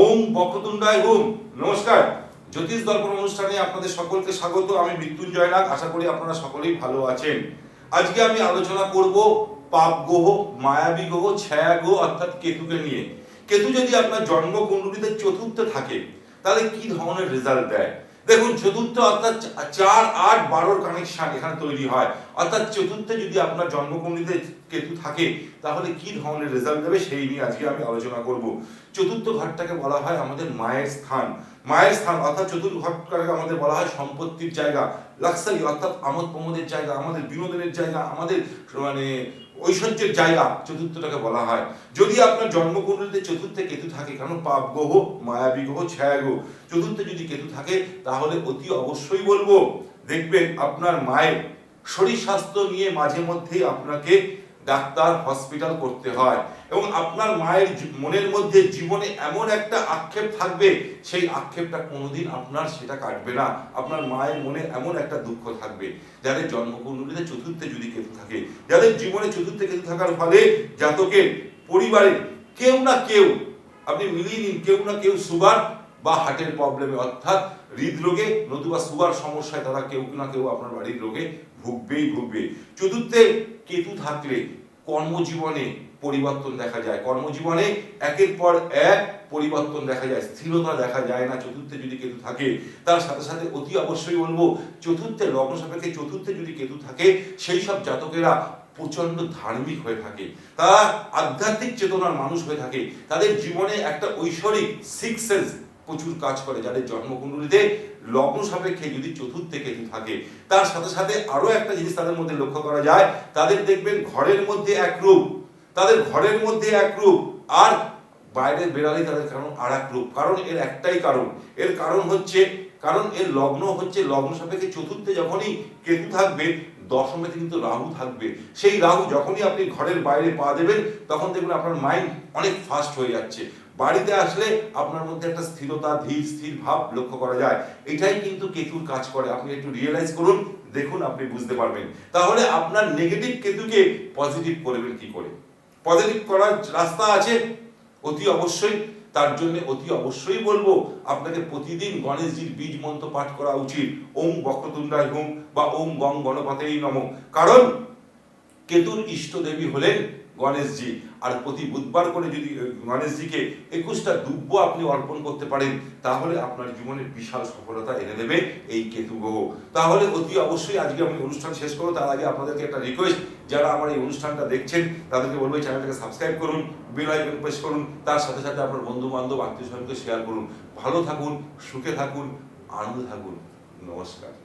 ওম বক্রতুণ্ডায় হুম নমস্কার। জ্যোতিষ দর্পণ অনুষ্ঠানে আপনাদের সকলকে স্বাগত। আমি মৃত্যুঞ্জয় নাগ। আশা করি আপনারা সকলেই ভালো আছেন। আজকে আমি আলোচনা করব পাপ গ্রহ, মায়াবী গ্রহ, ছায়া গ্রহ, অর্থাৎ কেতুকে নিয়ে। কেতু যদি আপনার জন্ম কুণ্ডলিতে চতুর্থে থাকে, তাহলে কি ধরনের রেজাল্ট দেয়? দেখুন, চতুর্থ অর্থাৎ চার আট বারোর কানেকশন এখানে তৈরি হয়। অর্থাৎ চতুর্থে যদি আপনার জন্মকুণ্ডলিতে কেতু থাকে, তাহলে কি ধরনের রেজাল্ট দেবে সেই নিয়ে আজকে আমি আলোচনা করব। চতুর্থ ঘরটাকে বলা হয় আমাদের মায়ের স্থান। মায়ের স্থান অর্থাৎ চতুর্থ ঘরটাকে আমাদের বলা হয় সম্পত্তির জায়গা লাক্সারি অর্থাৎ আমোদ প্রমোদের জায়গা, আমাদের বিনোদনের জায়গা, আমাদের মানে ঐশ্বর্যের জায়গা, চতুর্থটাকে বলা হয়। যদি আপনার জন্মকুণ্ডলিতে চতুর্থে কেতু থাকে কারণ পাপ গ্রহ, মায়াবী গ্রহ, ছায়া গ্রহ, চতুর্থে যদি কেতু থাকে, তাহলে অতি অবশ্যই বলব, দেখবেন আপনার মায়ের শরীর স্বাস্থ্য নিয়ে মাঝে মধ্যেই আপনাকে ডাক্তার হসপিটাল করতে হয়। এবং আপনার মায়ের মনের মধ্যে জীবনে এমন একটা আক্ষেপ থাকবে, সেই আক্ষেপটা কোনোদিন আপনার সেটা কাটবে না। আপনার মায়ের মনে এমন একটা দুঃখ থাকবে, যাদের জন্মকুণ্ডলিতে চতুর্থে যদি কেতু থাকে, যাদের জীবনে চতুর্থে কেতু থাকার ফলে জাতকের পরিবারের কেউ না কেউ, আপনি মিলিয়ে নিন, কেউ না কেউ সুগার বা হার্টের প্রবলেমে অর্থাৎ হৃদরোগে নতুবা সুগার সমস্যায় তারা কেউ না কেউ আপনার বাড়ির রোগে ভুগবেই ভুগবে চতুর্থে কেতু থাকলে কর্মজীবনে পরিবর্তন দেখা যায়। কর্মজীবনে একের পর এক পরিবর্তন দেখা যায়, স্থিরতা দেখা যায় না চতুর্থে যদি কেতু থাকে। তার সাথে সাথে অতি অবশ্যই বলব, চতুর্থে লগ্ন সাপেক্ষে চতুর্থে যদি কেতু থাকে, সেই সব জাতকেরা প্রচণ্ড ধার্মিক হয়ে থাকে। তারা আধ্যাত্মিক চেতনার মানুষ হয়ে থাকে। তাদের জীবনে একটা ঐশ্বরিক সিক্স সেন্স প্রচুর কাজ করে, যাদের জন্মকুণ্ডলিতে লগ্ন সাপেক্ষে যদি চতুর্থে কেতু থাকে, তার সাথে সাথে আরও একটা জিনিস তাদের মধ্যে লক্ষ্য করা যায়, তাদের দেখবেন ঘরের মধ্যে এক রূপ, তাদের ঘরের মধ্যে এক রূপ, আর বাইরে বেরালে তাদের কারণ আর এক রূপ, কারণ এর একটাই কারণ, এর কারণ হচ্ছে, কারণ এর লগ্ন হচ্ছে লগ্ন সাপেক্ষে চতুর্থে যখনই কেতু থাকবে দশমে কিন্তু রাহু থাকবে। সেই রাহু যখনই আপনি ঘরের বাইরে পা দেবেন, তখন দেখবেন আপনার মাইন্ড অনেক ফাস্ট হয়ে যাচ্ছে। বাড়িতে আসলে আপনার মধ্যে একটা স্থিরতা, ধীর, স্থির ভাব লক্ষ্য করা যায়। এটাই কিন্তু কেতুর কাজ করে। আপনি একটু রিয়েলাইজ করুন, দেখুন আপনি বুঝতে পারবেন। তাহলে আপনার নেগেটিভ কেতুকে পজিটিভ করবেন কি করে? পজিটিভ করার রাস্তা আছে, অতি অবশ্যই। তার জন্য অতি অবশ্যই বলব, আপনাকে প্রতিদিন গণেশজির বীজ মন্ত্র পাঠ করা উচিত। ওম বক্রতুণ্ডায় হুম বা ওম গং গণপতেই নম। কারণ কেতুর ইষ্ট দেবী হলেন গণেশজি। আর প্রতি বুধবার করে যদি গণেশজিকে একুশটা দুব্য আপনি অর্পণ করতে পারেন, তাহলে আপনার জীবনের বিশাল সফলতা এনে দেবে এই কেতু গ্রহ তাহলে অতি অবশ্যই আজকে আমি অনুষ্ঠান শেষ করব। তার আগে আপনাদেরকে একটা রিকোয়েস্ট যারা আমার এই অনুষ্ঠানটা দেখছেন, তাদেরকে বলব চ্যানেলটাকে সাবস্ক্রাইব করুন বেল আইকন প্রেস করুন, তার সাথে সাথে আপনার বন্ধু বান্ধব আত্মীয় স্বজনকে শেয়ার করুন। ভালো থাকুন, সুখে থাকুন, আনন্দে থাকুন। নমস্কার।